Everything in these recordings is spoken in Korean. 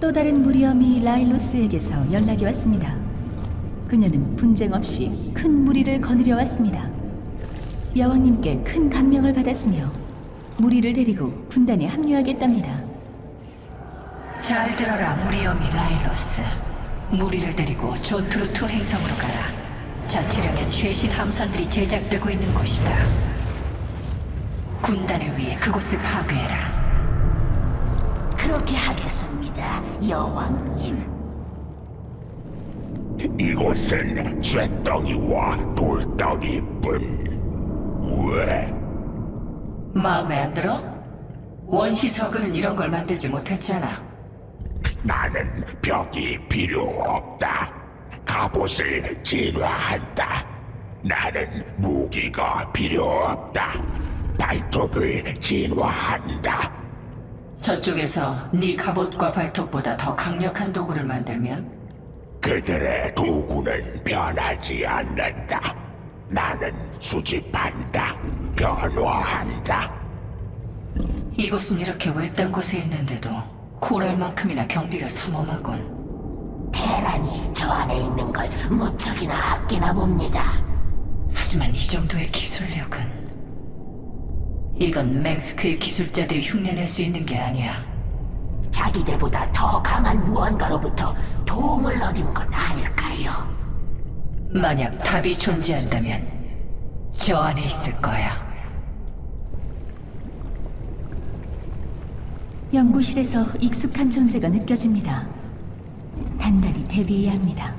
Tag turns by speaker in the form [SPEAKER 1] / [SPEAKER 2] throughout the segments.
[SPEAKER 1] 또 다른 무리엄이 라일로스에게서 연락이 왔습니다. 그녀는 분쟁 없이 큰 무리를 거느려 왔습니다. 여왕님께 큰 감명을 받았으며 무리를 데리고 군단에 합류하겠답니다.
[SPEAKER 2] 잘 들어라, 무리엄이 라일로스. 무리를 데리고 조트루투 행성으로 가라. 자치령의 최신 함선들이 제작되고 있는 곳이다. 군단을 위해 그곳을 파괴해라.
[SPEAKER 3] 그렇게 하겠습니다, 여왕님.
[SPEAKER 4] 이곳은 쇠덩이와 돌덩이뿐. 왜?
[SPEAKER 2] 마음에 안 들어? 원시 저그는 이런 걸 만들지 못했잖아.
[SPEAKER 4] 나는 벽이 필요 없다. 갑옷을 진화한다. 나는 무기가 필요 없다. 발톱을 진화한다.
[SPEAKER 2] 저쪽에서 네 갑옷과 발톱보다 더 강력한 도구를 만들면
[SPEAKER 4] 그들의 도구는 변하지 않는다. 나는 수집한다. 변화한다.
[SPEAKER 2] 이곳은 이렇게 외딴 곳에 있는데도 코랄만큼이나 경비가 삼엄하군.
[SPEAKER 3] 테란이 저 안에 있는 걸 무척이나 아끼나 봅니다.
[SPEAKER 2] 하지만 이 정도의 기술력은 이건 맹스크의 기술자들이 흉내낼 수 있는 게 아니야.
[SPEAKER 3] 자기들보다 더 강한 무언가로부터 도움을 얻은 건 아닐까요?
[SPEAKER 2] 만약 답이 존재한다면 저 안에 있을 거야.
[SPEAKER 1] 연구실에서 익숙한 존재가 느껴집니다. 단단히 대비해야 합니다.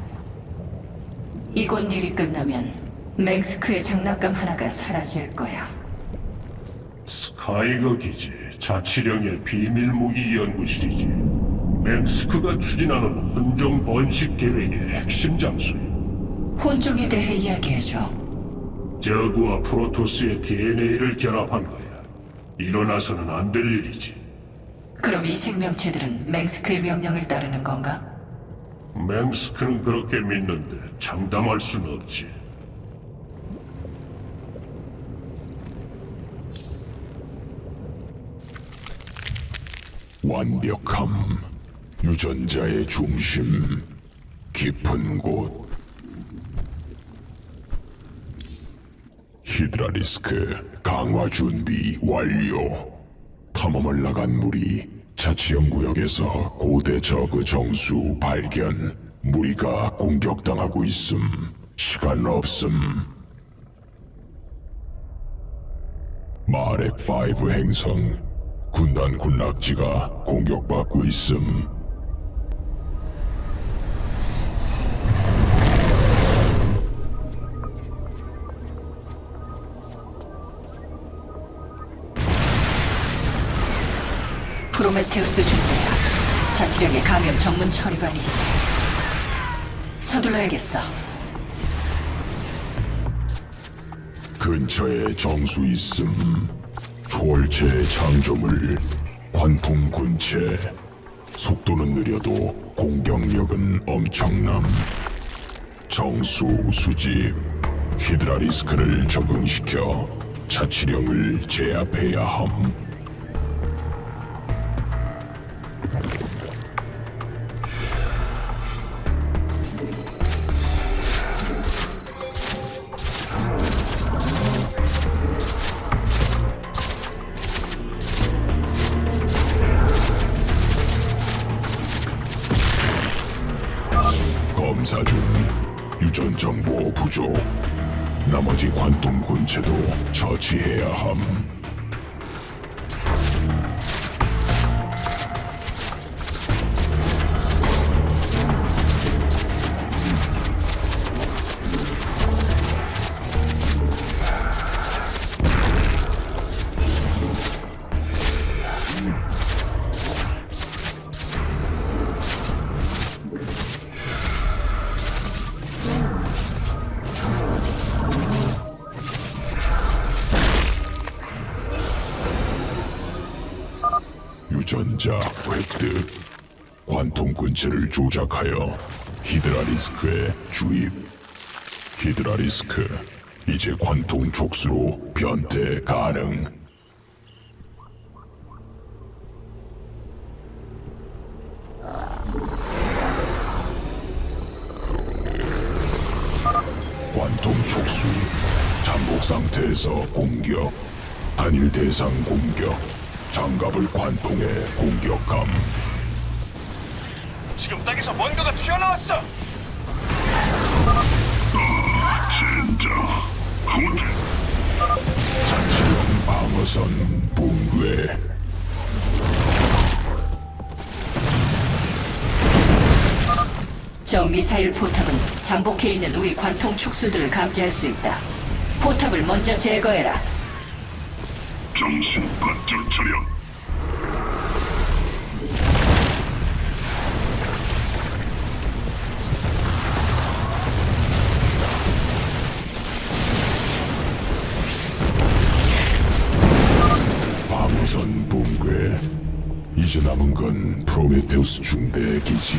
[SPEAKER 2] 이곳 일이 끝나면 맹스크의 장난감 하나가 사라질 거야.
[SPEAKER 5] 스카이거 기지 자치령의 비밀 무기 연구실이지. 맹스크가 추진하는 혼종 번식 계획의 핵심 장소야.
[SPEAKER 2] 혼종에 대해 이야기해줘.
[SPEAKER 5] 저그와 프로토스의 DNA를 결합한 거야. 일어나서는 안 될 일이지.
[SPEAKER 2] 그럼 이 생명체들은 맹스크의 명령을 따르는 건가?
[SPEAKER 5] 맹스크는 그렇게 믿는데 장담할 순 없지.
[SPEAKER 4] 완벽함, 유전자의 중심, 깊은 곳. 히드라리스크 강화 준비 완료. 탐험을 나간 무리 자치연구역에서 고대 저그 정수 발견. 무리가 공격당하고 있음. 시간 없음. 마렉 5 행성 군단 군락지가 공격받고 있음.
[SPEAKER 2] 프로메테우스 준비야. 자치령의 감염 전문 처리관이지. 서둘러야겠어.
[SPEAKER 4] 근처에 정수 있음. 초월체 창조물 관통 군체. 속도는 느려도 공격력은 엄청남. 정수 수집 히드라리스크를 적응시켜 자치령을 제압해야 함. 전체를 조작하여 히드라리스크에 주입. 히드라리스크, 이제 관통 촉수로 변태 가능. 관통 촉수, 잠복 상태에서 공격, 단일 대상 공격, 장갑을 관통해 공격함.
[SPEAKER 6] 지금 땅에서 뭔가가 튀어나왔어.
[SPEAKER 4] 자치령 방어선 붕괴
[SPEAKER 2] 저 미사일 포탑은 잠복해 있는 우리 관통 촉수들을 감지할 수 있다. 포탑을 먼저 제거해라.
[SPEAKER 4] 정신 바짝 차려 이제 남은 건 프로메테우스 중대 기지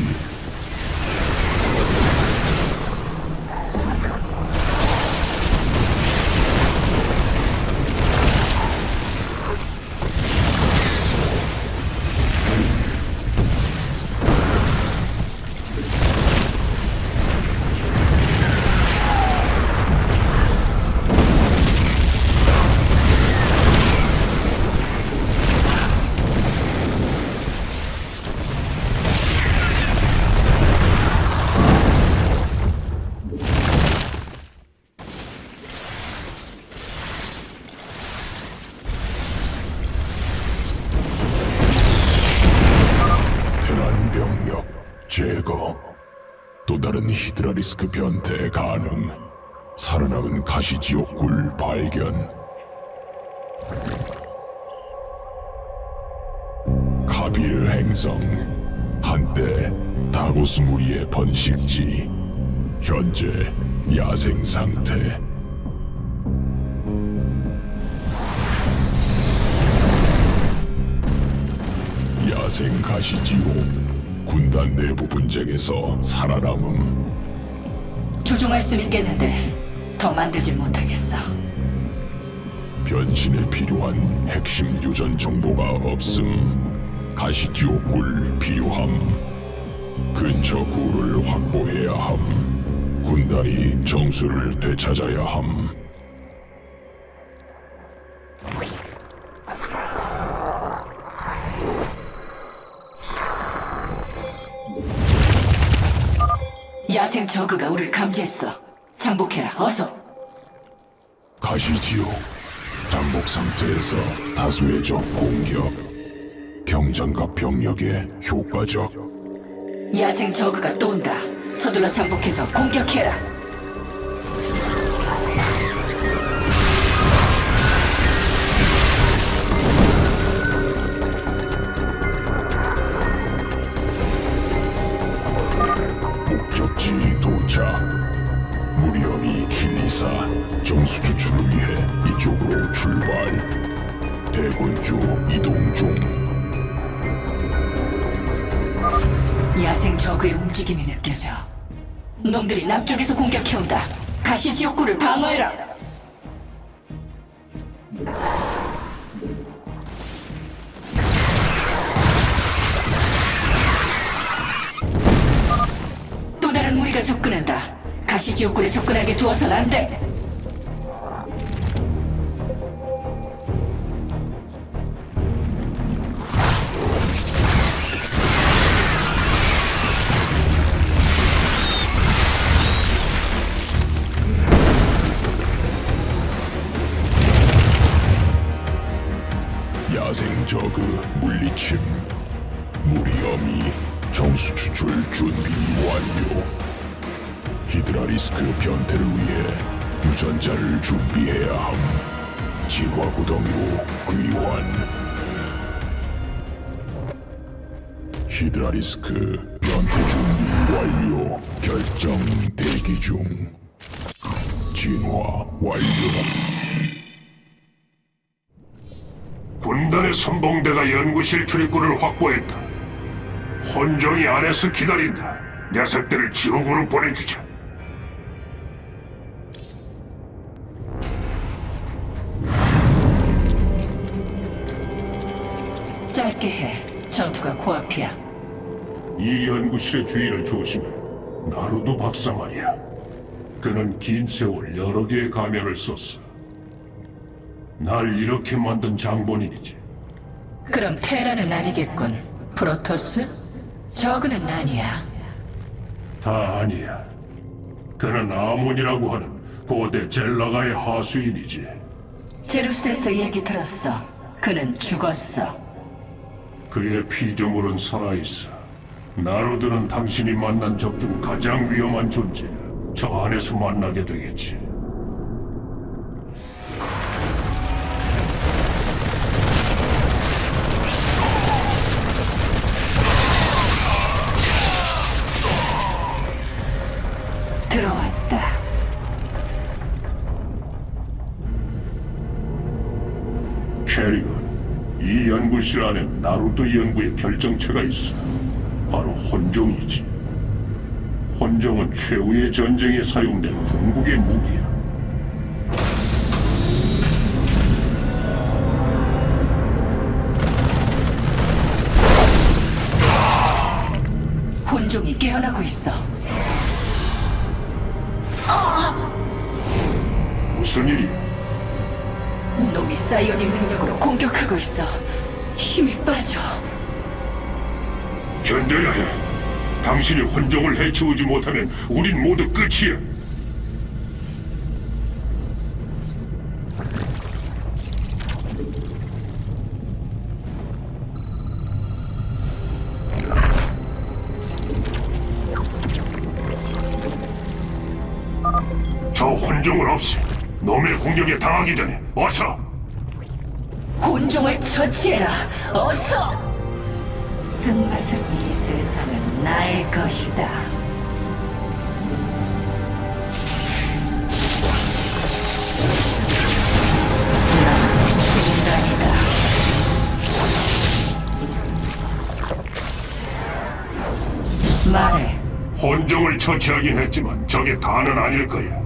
[SPEAKER 4] 살아남은 가시지옥 굴 발견. 카빌 행성 한때 다고스 무리의 번식지 현재 야생 상태. 야생 가시지옥 군단 내부 분쟁에서 살아남음.
[SPEAKER 2] 조종할 수 있겠는데 더 만들진 못하겠어.
[SPEAKER 4] 변신에 필요한 핵심 유전 정보가 없음 가시지옥굴 필요함 근처 구를 확보해야 함 군단이 정수를 되찾아야 함
[SPEAKER 2] 야생 저그가 우리를 감지했어. 잠복해라. 어서.
[SPEAKER 4] 가시지옥 잠복 상태에서 다수의 적 공격 경장과 병력에 효과적
[SPEAKER 2] 야생 저그가 또 온다. 서둘러 잠복해서 공격해라. 놈들이 남쪽에서 공격해온다. 가시 지옥구를 방어해라. 또 다른 무리가 접근한다. 가시 지옥굴에 접근하게 두어선 안 돼.
[SPEAKER 4] 저그 물리침. 무리엄이 정수 추출 준비 완료. 히드라리스크 변태를 위해 유전자를 준비해야 함. 진화 구덩이로 귀환. 히드라리스크 변태 준비 완료. 결정 대기 중. 진화 완료.
[SPEAKER 5] 군단의 선봉대가 연구실 출입구를 확보했다. 혼종이 안에서 기다린다. 녀석들을 지옥으로 보내주자.
[SPEAKER 2] 짧게 해. 전투가 코앞이야.
[SPEAKER 5] 이 연구실의 주의를 조심해. 나루도 박사 말이야. 그는 긴 세월 여러 개의 가면을 썼어. 날 이렇게 만든 장본인이지.
[SPEAKER 2] 그럼 테라는 아니겠군. 프로토스? 저그는 아니야.
[SPEAKER 5] 다 아니야. 그는 아몬이라고 하는 고대 젤라가의 하수인이지.
[SPEAKER 2] 제루스에서 얘기 들었어. 그는 죽었어.
[SPEAKER 5] 그의 피조물은 살아있어. 나로드는 당신이 만난 적 중 가장 위험한 존재야. 저 안에서 만나게 되겠지. 이 연구실 안에 나루도 연구의 결정체가 있어. 바로 혼종이지. 혼종은 최후의 전쟁에 사용된 궁극의 무기야.
[SPEAKER 2] 혼종이 깨어나고 있어.
[SPEAKER 5] 무슨 일이?
[SPEAKER 2] 놈이 사이오닉 능력으로 공격하고 있어. 힘이 빠져.
[SPEAKER 5] 견뎌야 해. 당신이 혼종을 해치우지 못하면 우린 모두 끝이야. 저 혼종을 없애. 놈의 공격에 당하기 전에 어서.
[SPEAKER 2] 혼종을 처치해라. 어서. 쓴맛은 이 세상은 나의 것이다. 인간이다. 말해.
[SPEAKER 5] 혼종을 처치하긴 했지만 저게 다는 아닐 거야.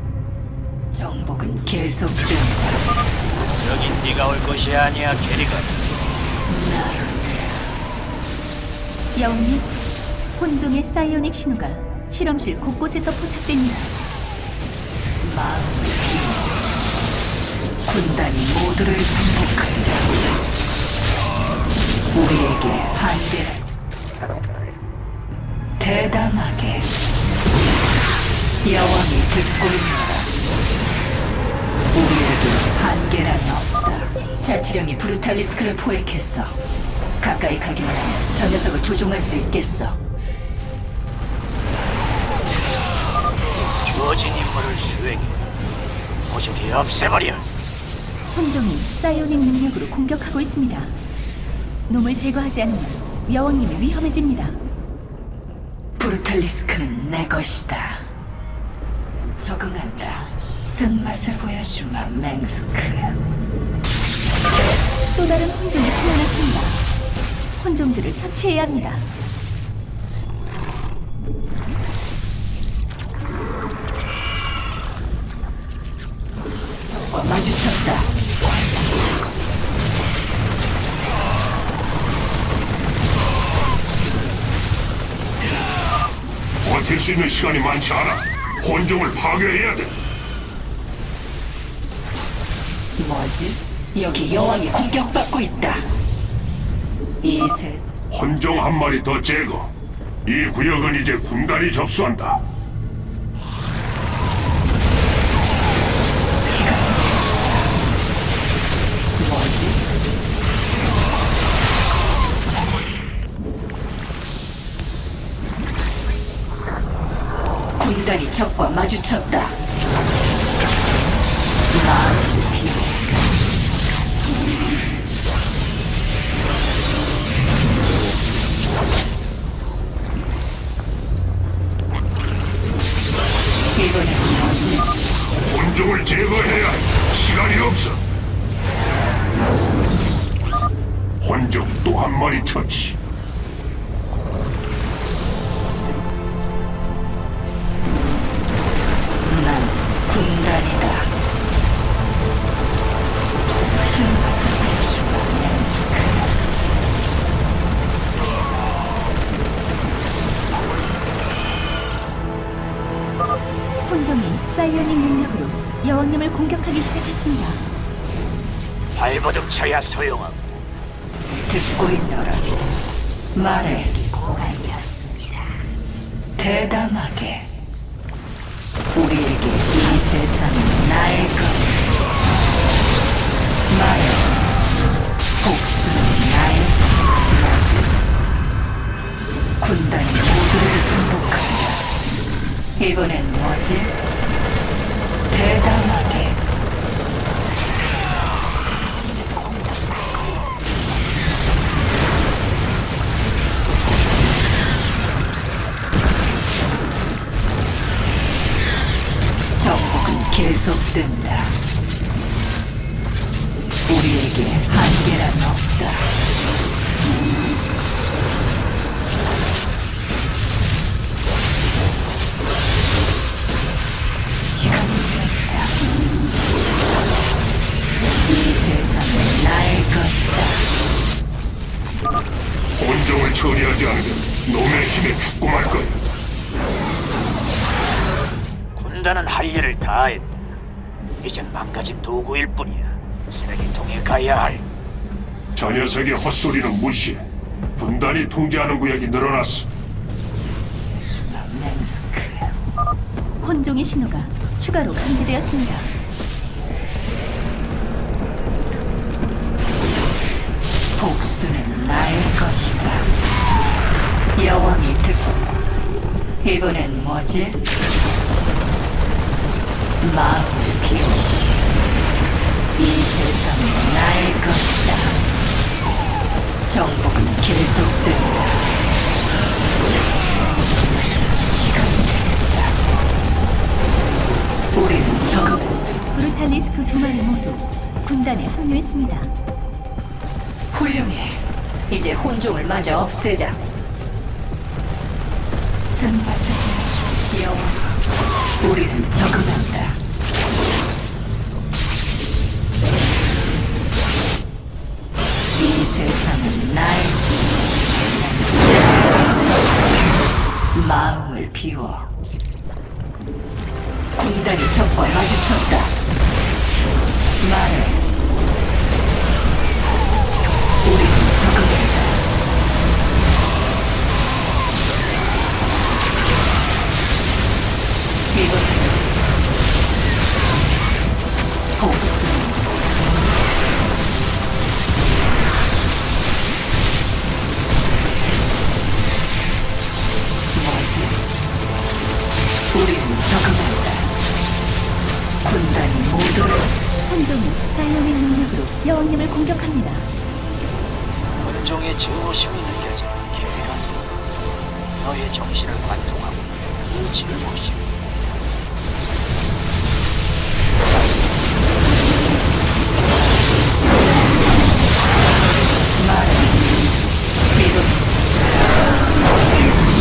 [SPEAKER 2] 정복은 계속된다.
[SPEAKER 7] 여긴 네가 올 곳이 아니야, 캐리건.
[SPEAKER 1] 여왕님, 혼종의 사이오닉 신호가 실험실 곳곳에서 포착됩니다.
[SPEAKER 2] 비워 군단이 모두를 정복한다. 우리에게 한계 대담하게 여왕이 듣고 있노라. 우리 한계란 없다. 자치령이 브루탈리스크를 포획했어. 가까이 가기만 하면 저 녀석을 조종할 수 있겠어.
[SPEAKER 7] 주어진 임무를 수행해. 도저히 없애버려.
[SPEAKER 1] 혼종이 사이오닉 능력으로 공격하고 있습니다. 놈을 제거하지 않으면 여왕님이 위험해집니다.
[SPEAKER 2] 브루탈리스크는 내 것이다. 적응한다. 쓴맛을 보여주마, 맹스크.
[SPEAKER 1] 또 다른 혼종이 숨어났습니다. 혼종들을 처치해야 합니다.
[SPEAKER 2] 와, 마주쳤다.
[SPEAKER 5] 버틸 수 있는 시간이 많지 않아. 혼종을 파괴해야 돼.
[SPEAKER 2] 뭐지? 여기 여왕이 공격받고 있다. 이 세...
[SPEAKER 5] 혼종 한 마리 더 제거. 이 구역은 이제 군단이 접수한다.
[SPEAKER 2] 군단이 적과 마주쳤다.
[SPEAKER 5] 혼종이
[SPEAKER 1] 사이오닉 능력으로 여왕님을 공격하기 시작했습니다.
[SPEAKER 7] 발버둥 쳐야 소용없.
[SPEAKER 2] 듣고 있노라. 말해.
[SPEAKER 3] 고갈이었습니다.
[SPEAKER 2] 대담하게. 우리에게 이 세상은 나의 것. 말해. 복수는 나의 것이지. 군단이 모두를. 이번엔 뭐지? 대담
[SPEAKER 5] 놈의 힘에 죽고 말 거야.
[SPEAKER 7] 군단은 할 일을 다 했다. 이젠 망가진 도구일 뿐이야. 쓰레기통에 가야 할.
[SPEAKER 5] 저 녀석의 헛소리는 무시해. 분단이 통제하는 구역이 늘어났어.
[SPEAKER 1] 혼종의 신호가 추가로 감지되었습니다.
[SPEAKER 2] 여왕이 듣고 이번엔 뭐지? 마음을 비워. 이 세상은 나의 것이다. 정복은 계속된다. 시간이 된다. 우리는 적응
[SPEAKER 1] 브루탈리스크 두 마리 모두 군단에 합류했습니다.
[SPEAKER 2] 훌륭해. 이제 혼종을 마저 없애자. 마음을 비워. 군단이 적과 마주쳤다. 말해. 우리는 적응했다. 이번엔 복수. 적응한다. 군단이 모두를
[SPEAKER 1] 혼종이 사이오닉 능력으로 여왕님을 공격합니다.
[SPEAKER 7] 군종의 증오심이 느껴지는 계란. 너의 정신을 관통하고.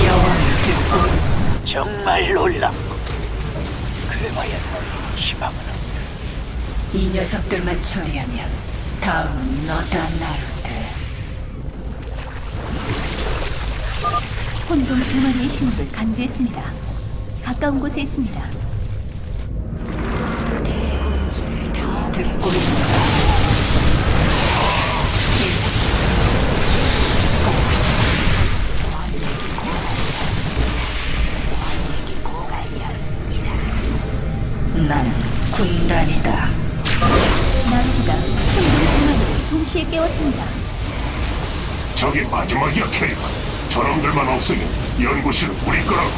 [SPEAKER 2] 여왕을 듣고
[SPEAKER 7] 정말 놀랍고 너의 희망은 없다.
[SPEAKER 2] 이 녀석들만 처리하면 다음은 너다 나루트.
[SPEAKER 1] 혼종 두 마리의 신호를 감지했습니다. 가까운 곳에 있습니다.
[SPEAKER 2] 듣고 있노
[SPEAKER 1] 동시에 깨웠습니다.
[SPEAKER 5] 저기 마지막이야, 캐리건. 저놈들만 없으면 연구실은 우리 거라고.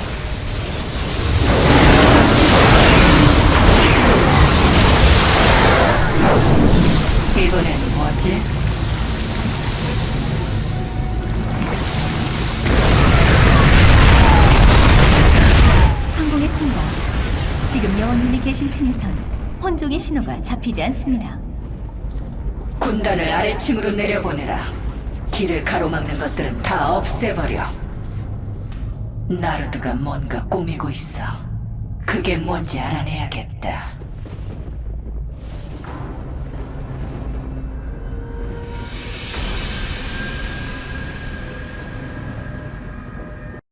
[SPEAKER 2] 이번엔 뭐지?
[SPEAKER 1] 성공했습니다. 지금 여왕님이 계신 층에선 혼종의 신호가 잡히지 않습니다.
[SPEAKER 2] 군단을 아래층으로 내려보내라. 길을 가로막는 것들은 다 없애버려. 나루드가 뭔가 꾸미고 있어. 그게 뭔지 알아내야겠다.